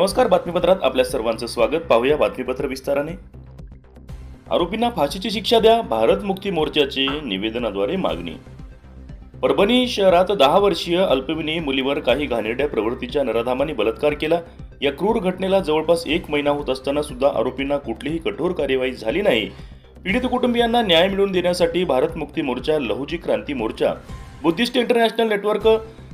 नमस्कार बातमीपत्रात आपल्या सर्वांचं स्वागत. पाहूया बातमीपत्र विस्ताराने. आरोपींना फाशीची शिक्षा द्या भारत मुक्ती मोर्चाची निवेदनाद्वारे मागणी. परभणी शहरात दहा वर्षीय अल्पविनी मुलीवर काही घाणेरड्या प्रवृत्तीच्या नराधामाने बलात्कार केला. या क्रूर घटनेला जवळपास एक महिना होत असताना सुद्धा आरोपींना कुठलीही कठोर कार्यवाही झाली नाही. पीडित कुटुंबियांना न्याय मिळवून देण्यासाठी Bharat Mukti Morcha Lahuji Kranti Morcha Buddhist international network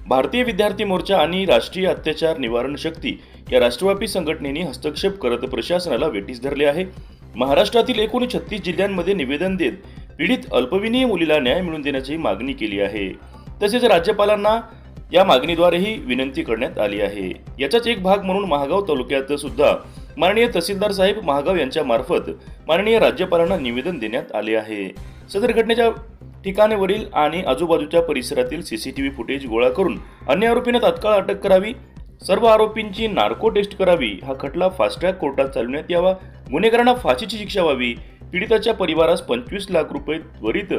Bharatiya Vidyarthi Morcha आणि राष्ट्रीय अत्याचार निवारण शक्ती या राष्ट्रव्यापी संघटनेने हस्तक्षेप करत प्रशासनाला वेटीस धरले आहे. महाराष्ट्रातील एकूण छत्तीस जिल्ह्यांमध्ये निवेदन देत पीडित अल्पविनीय मुलीला न्याय मिळवून देण्याची मागणी केली आहे. तसेच राज्यपालांना या मागणीद्वारेही विनंती करण्यात आली आहे. याचाच एक भाग म्हणून महागाव तालुक्यात सुद्धा माननीय तहसीलदार साहेब महागाव यांच्या मार्फत माननीय राज्यपालांना निवेदन देण्यात आले आहे. सदर घटनेच्या ठिकाणावरील आणि आजूबाजूच्या परिसरातील सीसीटीव्ही फुटेज गोळा करून अन्य आरोपींना तात्काळ अटक करावी सर्व आरोपींची नार्को टेस्ट करावी हा खटला फास्ट ट्रॅक कोर्टात चालवण्यात यावा गुन्हेगारांना फाशीची शिक्षा व्हावी पीडिताच्या परिवारास पंचवीस लाख रुपये त्वरित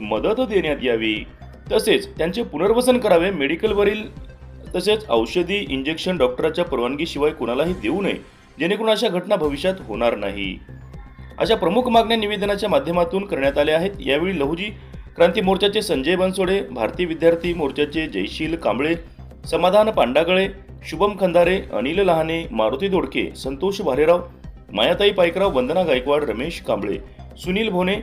मदत देण्यात यावी. तसेच त्यांचे पुनर्वसन करावे मेडिकलवरील तसेच औषधी इंजेक्शन डॉक्टराच्या परवानगीशिवाय कोणालाही देऊ नये जेणेकरून अशा घटना भविष्यात होणार नाही. अशा प्रमुख मागण्या निवेदनाच्या माध्यमातून करण्यात आल्या आहेत. यावेळी लहुजी क्रांती मोर्चाचे संजय बनसोडे भारतीय विद्यार्थी मोर्चाचे जयशील कांबळे समाधान पांडागळे शुभम खंदारे अनिल लहाने मारुती दोडके संतोष भालेराव मायाताई पायकराव वंदना गायकवाड रमेश कांबळे सुनील भोने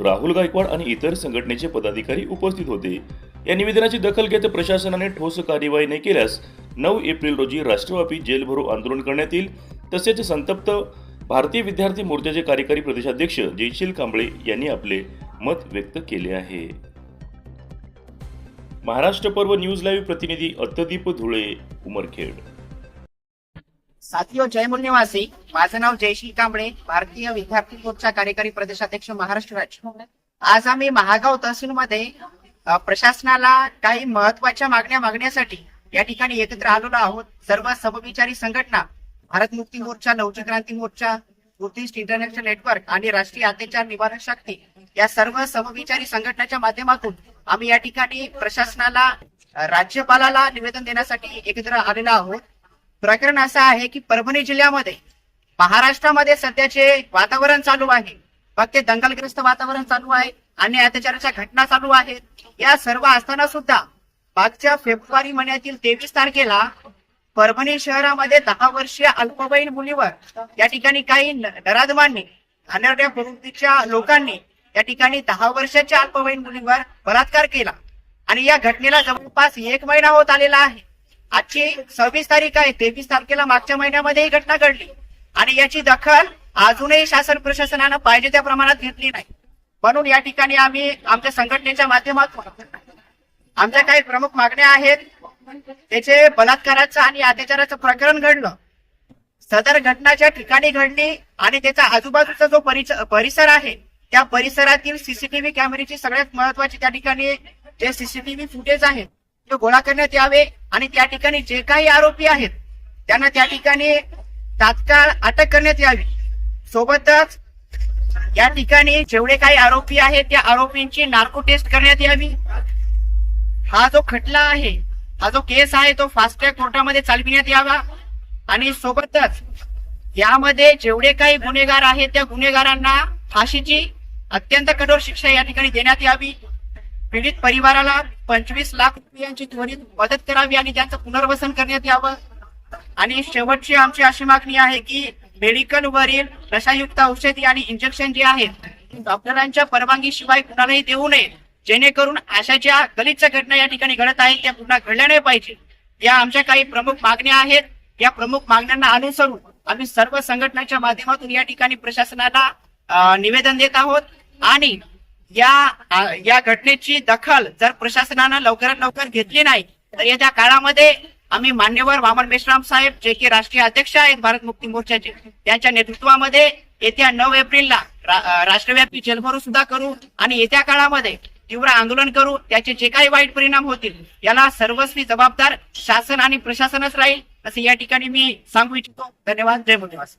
राहुल गायकवाड आणि इतर संघटनेचे पदाधिकारी उपस्थित होते. या निवेदनाची दखल घेत प्रशासनाने ठोस कार्यवाही नाही केल्यास नऊ एप्रिल रोजी राष्ट्रव्यापी जेलभरो आंदोलन करण्यात येईल. तसेच संतप्त भारतीय विद्यार्थी मोर्चाचे कार्यकारी प्रदेशाध्यक्ष जयशील कांबळे यांनी आपले मत व्यक्त केले आहे. महाराष्ट्र पर्व न्यूज लाईव्ह प्रतिनिधी अत्यदीप धुळे उमरखेड. साथियो जय मूल्यवासी निवासी माझं नाव जयश्री कांबळे भारतीय विद्यार्थी मोर्चा कार्यकारी प्रदेशाध्यक्ष महाराष्ट्र राज्य. आज आम्ही महागाव तहसीलमध्ये प्रशासनाला काही महत्त्वाच्या मागण्या मागण्यासाठी या ठिकाणी एकत्र आलेलो आहोत. सर्व समविचारी संघटना भारत मुक्ती मोर्चा लवचिक Kranti Morcha Buddhist international network आणि राष्ट्रीय अत्याचार निवारण शक्ती या सर्व समविचारी संघटनेच्या माध्यमातून आम्ही या ठिकाणी प्रशासनाला राज्यपालाला निवेदन देण्यासाठी एकत्र आलेलो आहोत. प्रकरण असं आहे की परभणी जिल्ह्यामध्ये महाराष्ट्रामध्ये सध्याचे वातावरण चालू आहे. फक्त दंगलग्रस्त वातावरण चालू आहे आणि अत्याचाराच्या घटना चालू आहेत. या सर्व असताना सुद्धा मागच्या फेब्रुवारी महिन्यातील तेवीस तारखेला परभणी शहरामध्ये दहा वर्षीय अल्पवयीन मुलीवर या ठिकाणी काही न- नराधमांनी प्रवृत्तीच्या लोकांनी या ठिकाणी दहा वर्षाच्या अल्पवयीन मुलीवर बलात्कार केला. आणि या घटनेला जवळपास एक महिना होत आलेला आहे. आजची सव्वीस तारीख आहे. तेवीस तारखेला मागच्या महिन्यामध्ये ही घटना घडली. आणि याची दखल अजूनही शासन प्रशासनानं पाहिजे त्या प्रमाणात घेतली नाही. म्हणून या ठिकाणी आम्ही आमच्या संघटनेच्या माध्यमातून आमच्या काही प्रमुख मागण्या आहेत. त्याचे बलात्काराचं आणि अत्याचाराचं प्रकरण घडलं. सदर घटनाच्या ठिकाणी घडली आणि त्याचा आजूबाजूचा जो परिच- परिसर आहे त्या परिसरातील सीसीटीव्ही कॅमेऱ्याची सगळ्यात महत्वाची त्या ठिकाणी जे सीसीटीव्ही फुटेज आहेत ते गोळा करण्यात यावे आणि त्या ठिकाणी जे काही आरोपी आहेत त्यांना त्या ठिकाणी तात्काळ अटक करण्यात यावी. सोबतच या ठिकाणी जेवढे काही आरोपी आहेत त्या आरोपींची नार्को टेस्ट करण्यात यावी. हा जो खटला आहे हा जो केस आहे तो फास्ट ट्रॅक कोर्टामध्ये चालविण्यात यावा. आणि सोबतच यामध्ये जेवढे काही गुन्हेगार आहेत त्या गुन्हेगारांना फाशीची अत्यंत कठोर शिक्षा या ठिकाणी देण्यात यावी. पीडित परिवाराला पंचवीस लाख रुपयांची त्वरित मदत करावी आणि त्यांचं पुनर्वसन करण्यात यावं. आणि शेवटची आमची अशी मागणी आहे की मेडिकल वरील नशायुक्त औषधी आणि इंजेक्शन जे आहेत डॉक्टरांच्या परवानगीशिवाय कुणालाही देऊ नये. जेणेकरून अशा ज्या गलिच्छ घटना या ठिकाणी घडत आहेत त्या पुन्हा घडल्या नाही पाहिजे. या आमच्या काही प्रमुख मागण्या आहेत. या प्रमुख मागण्यांना अनुसरून आम्ही सर्व संघटनांच्या माध्यमातून या ठिकाणी प्रशासनाला निवेदन देत आहोत. आणि या या घटनेची दखल जर प्रशासनानं लवकरात लवकर घेतली नाही तर येत्या काळामध्ये आम्ही मान्यवर वामन मेश्राम साहेब जे की राष्ट्रीय अध्यक्ष आहेत भारत मुक्ती मोर्चाचे त्यांच्या नेतृत्वामध्ये येत्या नऊ एप्रिलला रा- राष्ट्रव्यापी जलभरो सुद्धा करू आणि येत्या काळामध्ये तीव्र आंदोलन करू त्याचे जे काही वाईट परिणाम होतील याला सर्वस्वी जबाबदार शासन आणि प्रशासनच राहील असं या ठिकाणी मी सांगू इच्छितो. धन्यवाद. जय मुनिवास